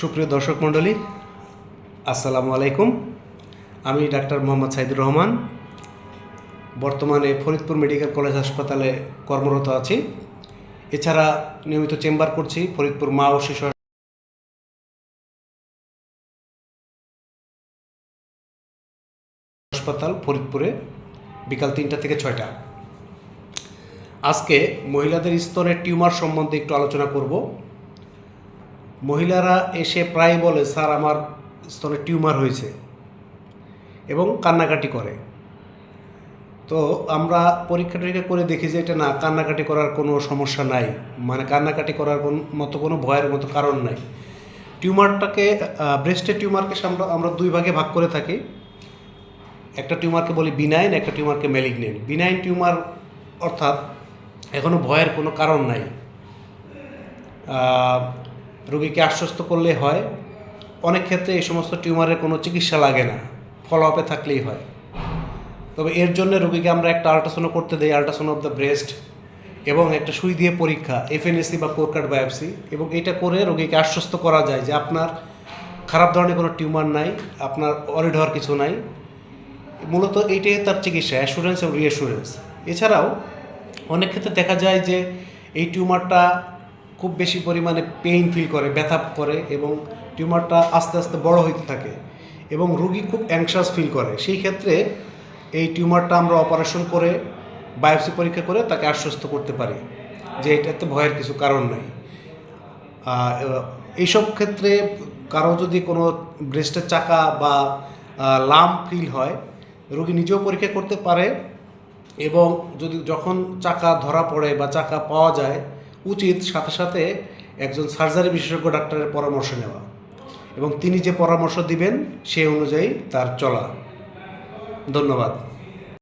সুপ্রিয় দর্শক মণ্ডলী, আসসালামু আলাইকুম। আমি ডাক্তার মোহাম্মদ সাইদুর রহমান। বর্তমানে ফরিদপুর মেডিকেল কলেজ হাসপাতালে কর্মরত আছি। এছাড়া নিয়মিত চেম্বার করছি ফরিদপুর মা ও শিশু হাসপাতাল ফরিদপুরে বিকাল তিনটা থেকে ছয়টা। আজকে মহিলাদের স্তনের টিউমার সম্বন্ধে একটু আলোচনা করব। মহিলারা এসে প্রায় বলে, স্যার, আমার স্তনে টিউমার হয়েছে এবং কান্নাকাটি করে। তো আমরা পরীক্ষা টরীক্ষা করে দেখি যে এটা না, কান্নাকাটি করার কোনো সমস্যা নাই। মানে কান্নাকাটি করার কোন, মতো কোনো ভয়ের মতো কারণ নাই। টিউমারটাকে ব্রেস্টের টিউমারকে আমরা আমরা দুই ভাগে ভাগ করে থাকি। একটা টিউমারকে বলি বিনাইন একটা টিউমারকে ম্যালিগনেন্ট বিনাইন টিউমার অর্থাৎ এখনও ভয়ের কোনো কারণ নাই। রোগীকে আশ্বস্ত করলে হয়। অনেক ক্ষেত্রে এই সমস্ত টিউমারের কোনো চিকিৎসা লাগে না ফলো আপে থাকলেই হয়। তবে এর জন্য রোগীকে আমরা একটা আল্ট্রাসাউন্ড করতে দেই, আল্ট্রাসাউন্ড অফ দ্য ব্রেস্ট এবং একটা সুই দিয়ে পরীক্ষা এফএনএসি বা কোরকাট বায়োপসি এবং এটা করে রোগীকে আশ্বস্ত করা যায় যে আপনার খারাপ ধরনের কোনো টিউমার নাই, আপনার অরিড হওয়ার কিছু নাই। মূলত এইটাই তার চিকিৎসা অ্যাসুরেন্স এবং রিঅ্যাসুরেন্স এছাড়াও অনেক ক্ষেত্রে দেখা যায় যে এই টিউমারটা খুব বেশি পরিমাণে পেইন ফিল করে, ব্যথা করে এবং টিউমারটা আস্তে আস্তে বড় হইতে থাকে এবং রুগী খুব অ্যাংশাস ফিল করে। সেই ক্ষেত্রে এই টিউমারটা আমরা অপারেশন করে বায়োপসি পরীক্ষা করে তাকে আশ্বস্ত করতে পারি যে এটাতে ভয়ের কিছু কারণ নাই। এইসব ক্ষেত্রে কারও যদি কোনো ব্রেস্টের চাকা বা লাম ফিল হয়, রোগী নিজেও পরীক্ষা করতে পারে এবং যদি যখন চাকা ধরা পড়ে বা চাকা পাওয়া যায় উচিত সাথে সাথে একজন সার্জারি বিশেষজ্ঞ ডাক্তারের পরামর্শ নেওয়া। এবং তিনি যে পরামর্শ দিবেন, সে অনুযায়ী তার চলা। ধন্যবাদ।